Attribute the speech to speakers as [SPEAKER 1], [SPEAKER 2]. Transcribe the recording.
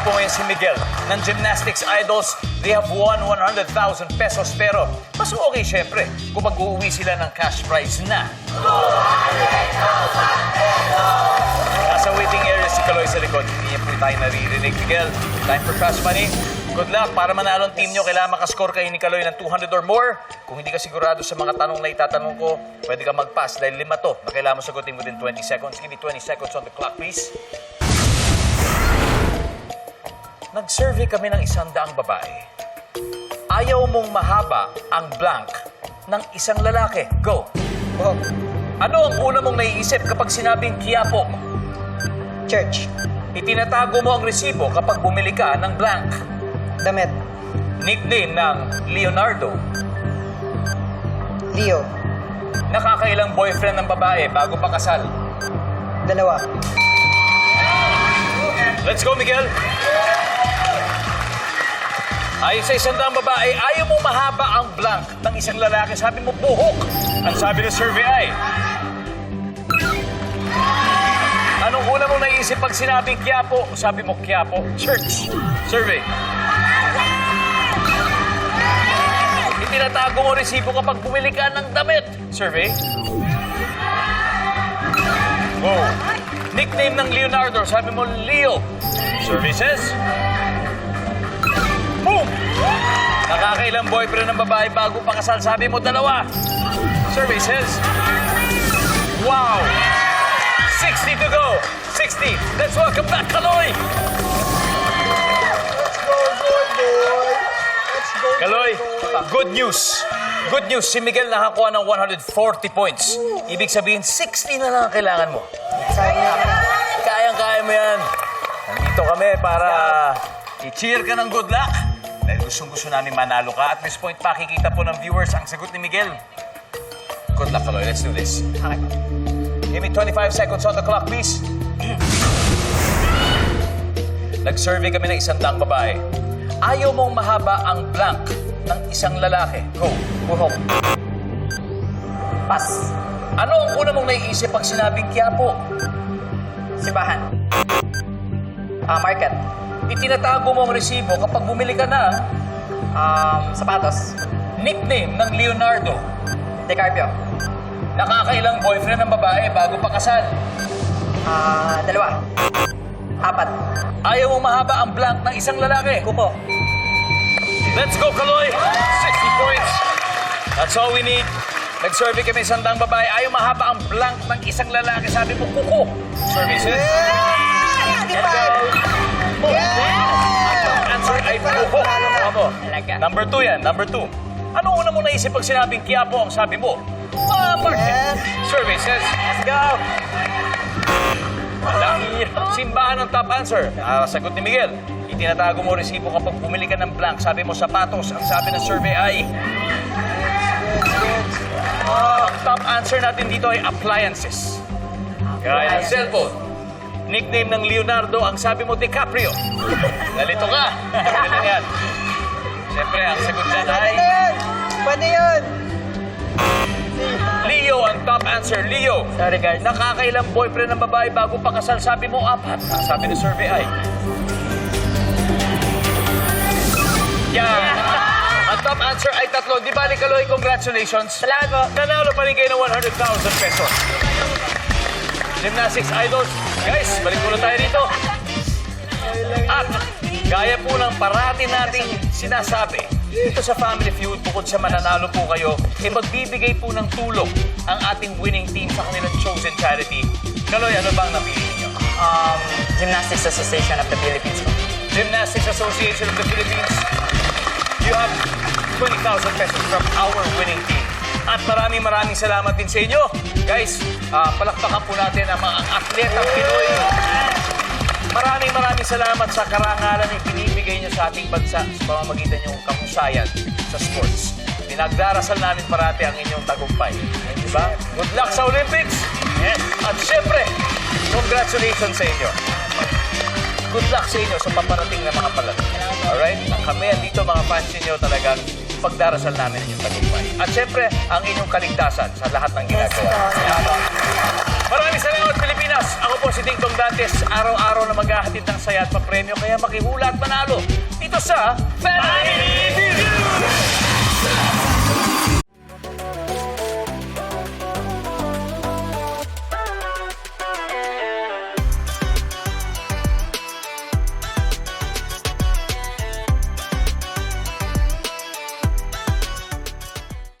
[SPEAKER 1] po ngayon si Miguel ng Gymnastics Idols. They have won 100,000 pesos pero mas okay syempre kung mag-uuwi sila ng cash prize na. Nasa waiting area si Kaloy sa likod. Hindi niya po tayo naririnig. Miguel, time for cash money. Good luck. Para manalo ang team nyo, kailangan makascore kayo ni Kaloy ng 200 or more. Kung hindi ka sigurado sa mga tanong na itatanong ko, pwede ka mag-pass dahil lima to na kailangan mo sagutin within 20 seconds. Give me 20 seconds on the clock, please. Nag-survey kami ng isang daang babae. Ayaw mong mahaba ang blank ng isang lalaki. Go. Ano ang una mong naiisip kapag sinabing kiyapo?
[SPEAKER 2] Church.
[SPEAKER 1] Itinatago mo ang resibo kapag bumili ka ng blank.
[SPEAKER 2] Damit.
[SPEAKER 1] Nickname ng Leonardo.
[SPEAKER 2] Leo.
[SPEAKER 1] Nakakailang boyfriend ng babae bago pa kasal.
[SPEAKER 2] Dalawa.
[SPEAKER 1] Let's go, Miguel! Ayon sa isang babae, ayaw mo mahaba ang blank ng isang lalaki. Sabi mo, buhok. Ang sabi ng survey ay... Anong una mong naisip pag sinabing Quiapo? Sabi mo, Quiapo. Church. Survey. Itinatago mo resibo kapag bumili ka ng damit. Survey. Go. Nickname ng Leonardo. Sabi mo, Leo. Survey says... Nakakailang boyfriend ng babae bago pa kasal. Sabi mo, dalawa. Survey says... Wow! 60 to go. 60. Let's welcome back Kaloy. Kaloy, good news. Good news, si Miguel nakakuha ng 140 points. Ibig sabihin, 60 na lang ang kailangan mo. Kayang-kaya mo yan. Nandito kami para i-cheer ka ng good luck. Dahil gustong-gusto namin manalo ka. At this point, pakikita po ng viewers ang sagot ni Miguel. Good luck, Kaloy. Let's do this. Give me 25 seconds on the clock, please. Nag-survey kami ng isang daang babae. Ayaw mong mahaba ang blank ng isang lalaki. Go. Buhok.
[SPEAKER 2] Pas.
[SPEAKER 1] Ano ang una mong naiisip pag sinabing Quiapo?
[SPEAKER 2] Sibahan. Ah, market.
[SPEAKER 1] Itinatago mo ang resibo kapag bumili ka na.
[SPEAKER 2] Um, sapatos.
[SPEAKER 1] Nickname ng Leonardo.
[SPEAKER 2] DiCarpio.
[SPEAKER 1] Nakakailang boyfriend ng babae bago pa kasal.
[SPEAKER 2] Ah, dalawa. Apat.
[SPEAKER 1] Ayaw mong mahaba ang blank ng isang lalaki.
[SPEAKER 2] Kuko.
[SPEAKER 1] Let's go, Kaloy! 60 points. That's all we need. Nag-survey kami isang daang babae. Ayaw mahaba ang blank ng isang lalaki. Sabi mo, kuko. Services. Answer ay buhok. Tama.
[SPEAKER 2] Talaga.
[SPEAKER 1] Number two yan. Number two. Ano una mo naisip pag sinabing Quiapo ang sabi mo? Ah, market. Services. Let's go. Wala. Simbahan ang top answer. Ah, sagot ni Miguel. Itinatago mo resibo kapag bumili ka ng blank. Sabi mo sapatos. Ang sabi ng survey ay... Ah, ang top answer natin dito ay appliances. Gaya ng cellphone. Nickname ng Leonardo, ang sabi mo DiCaprio. Nalito ka. Ganun yan. Siyempre, ang sagot dyan ay...
[SPEAKER 2] Pwede yun.
[SPEAKER 1] Leo ang top answer. Leo.
[SPEAKER 2] Sorry, guys.
[SPEAKER 1] Nakakailang boyfriend ng babae bago pa kasal, sabi mo apat. Ang sabi ng survey ay... Yan. Ang top answer ay tatlo. Di bali, Kaloy, congratulations.
[SPEAKER 2] Salamat po.
[SPEAKER 1] Nanalo pa rin kayo ng 100,000 pesos. Gymnastics Idols. Guys, balik muna tayo dito. At gaya po ng parati nating sinasabi, dito sa Family Feud, bukod sa mananalo po kayo, eh magbibigay po ng tulong ang ating winning team sa kanilang chosen charity. Kaloy, ano bang napili niyo?
[SPEAKER 2] Um, Gymnastics Association of the Philippines.
[SPEAKER 1] Gymnastics Association of the Philippines. You have 20,000 pesos from our winning team. At maraming maraming salamat din sa inyo. Guys, ah, palakpakan po natin ang mga atletang Pinoy. Maraming maraming salamat sa karangalan na binibigay niyo sa ating bansa sa pamamagitan niyong kahusayan sa sports. Pinagdarasal namin parati ang inyong tagumpay. Di ba? Good luck sa Olympics! Yes. At syempre, congratulations sa inyo. Good luck sa inyo sa paparating na mga palaro. Alright? Kami dito mga fans ninyo talagang pagdarasal namin ang inyong tagumpay. At syempre, ang inyong kaligtasan sa lahat ng ginagawa. Maraming salamat, Pilipinas. Ako po si Ding Dong Dantes. Araw-araw na maghahatid ng saya at papremyo. Kaya makihula at manalo. Dito sa Family!